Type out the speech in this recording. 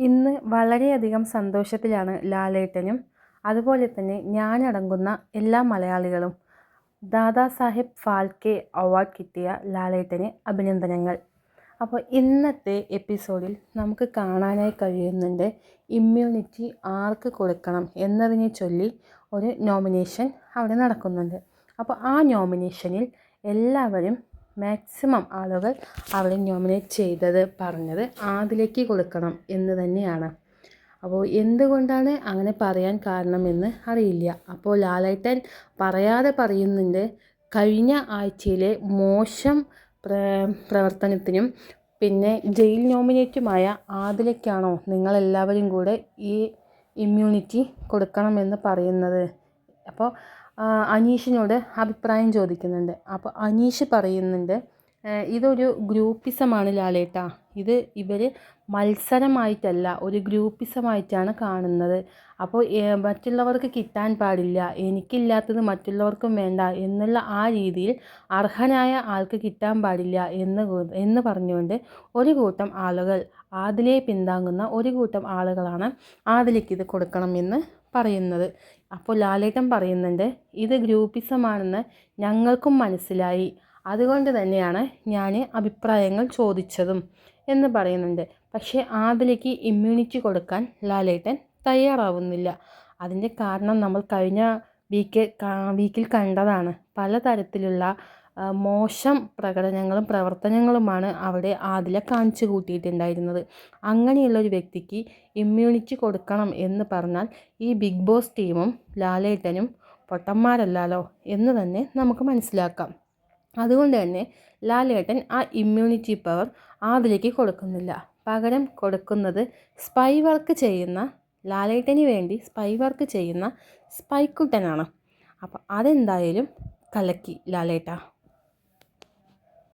ഇന്ന് വളരെയധികം സന്തോഷത്തിലാണ് ലാലേട്ടനും അതുപോലെ തന്നെ ഞാനടങ്ങുന്ന എല്ലാ മലയാളികളും ദാദാ സാഹിബ് ഫാൽക്കെ അവാർഡ് കിട്ടിയ ലാലേട്ടന് അഭിനന്ദനങ്ങൾ. അപ്പോൾ ഇന്നത്തെ എപ്പിസോഡിൽ നമുക്ക് കാണാനായി കഴിയുന്നുണ്ട് ഇമ്മ്യൂണിറ്റി ആർക്ക് കൊടുക്കണം എന്നതിനെ ചൊല്ലി ഒരു നോമിനേഷൻ അവിടെ നടക്കുന്നുണ്ട്. അപ്പോൾ ആ നോമിനേഷനിൽ എല്ലാവരും മാക്സിമം ആളുകൾ അവളെ നോമിനേറ്റ് ചെയ്തത് പറഞ്ഞത് ആദിലേക്ക് കൊടുക്കണം എന്ന് തന്നെയാണ്. അപ്പോൾ എന്തുകൊണ്ടാണ് അങ്ങനെ പറയാൻ കാരണമെന്ന് അറിയില്ല. അപ്പോൾ ലാലേട്ടൻ പറയാതെ പറയുന്നുണ്ട് കഴിഞ്ഞ ആഴ്ചയിലെ മോശം പ്ര പ്രവർത്തനത്തിനും പിന്നെ ജയിൽ നോമിനേറ്റുമായ ആദിലേക്കാണോ നിങ്ങളെല്ലാവരും കൂടെ ഈ ഇമ്മ്യൂണിറ്റി കൊടുക്കണമെന്ന് പറയുന്നത്? അപ്പോൾ അനീഷിനോട് അഭിപ്രായം ചോദിക്കുന്നുണ്ട്. അപ്പോൾ അനീഷ് പറയുന്നുണ്ട് ഇതൊരു ഗ്രൂപ്പിസമാണ് ലാലേട്ടാ. ഇത് ഇവർ മത്സരമായിട്ടല്ല ഒരു ഗ്രൂപ്പിസമായിട്ടാണ് കാണുന്നത്. അപ്പോൾ മറ്റുള്ളവർക്ക് കിട്ടാൻ പാടില്ല എനിക്കില്ലാത്തത് മറ്റുള്ളവർക്കും വേണ്ട എന്നുള്ള ആ രീതിയിൽ അർഹനായ ആൾക്ക് കിട്ടാൻ പാടില്ല എന്ന് എന്ന് പറഞ്ഞുകൊണ്ട് ഒരു കൂട്ടം ആളുകൾ ആദിലയെ പിന്താങ്ങുന്ന ഒരു കൂട്ടം ആളുകളാണ് ആദിലേക്ക് ഇത് കൊടുക്കണമെന്ന് പറയുന്നത്. അപ്പോൾ ലാലേട്ടൻ പറയുന്നുണ്ട് ഇത് ഗ്രൂപ്പിസമാണെന്ന് ഞങ്ങൾക്കും മനസ്സിലായി. അതുകൊണ്ട് തന്നെയാണ് ഞാൻ അഭിപ്രായങ്ങൾ ചോദിച്ചതും എന്ന് പറയുന്നുണ്ട്. പക്ഷേ ആദിലേക്ക് ഇമ്മ്യൂണിറ്റി കൊടുക്കാൻ ലാലേട്ടൻ തയ്യാറാവുന്നില്ല. അതിന്റെ കാരണം നമ്മൾ കഴിഞ്ഞ വീക്ക് വീക്കിൽ കണ്ടതാണ്. പലതരത്തിലുള്ള മോശം പ്രകടനങ്ങളും പ്രവർത്തനങ്ങളുമാണ് അവിടെ ആദില കാണിച്ചു കൂട്ടിയിട്ടുണ്ടായിരുന്നത്. അങ്ങനെയുള്ള ഒരു വ്യക്തിക്ക് ഇമ്മ്യൂണിറ്റി കൊടുക്കണം എന്ന് പറഞ്ഞാൽ ഈ ബിഗ് ബോസ് ടീമും ലാലേട്ടനും പൊട്ടന്മാരല്ലാലോ എന്ന് തന്നെ നമുക്ക് മനസ്സിലാക്കാം. അതുകൊണ്ട് തന്നെ ലാലേട്ടൻ ആ ഇമ്മ്യൂണിറ്റി പവർ ആദിലേക്ക് കൊടുക്കുന്നില്ല. പകരം കൊടുക്കുന്നത് സ്പൈ വർക്ക് ചെയ്യുന്ന ലാലേട്ടന് വേണ്ടി സ്പൈ വർക്ക് ചെയ്യുന്ന സ്പൈക്കുട്ടനാണ് അപ്പോൾ അതെന്തായാലും കലക്കി ലാലേട്ട.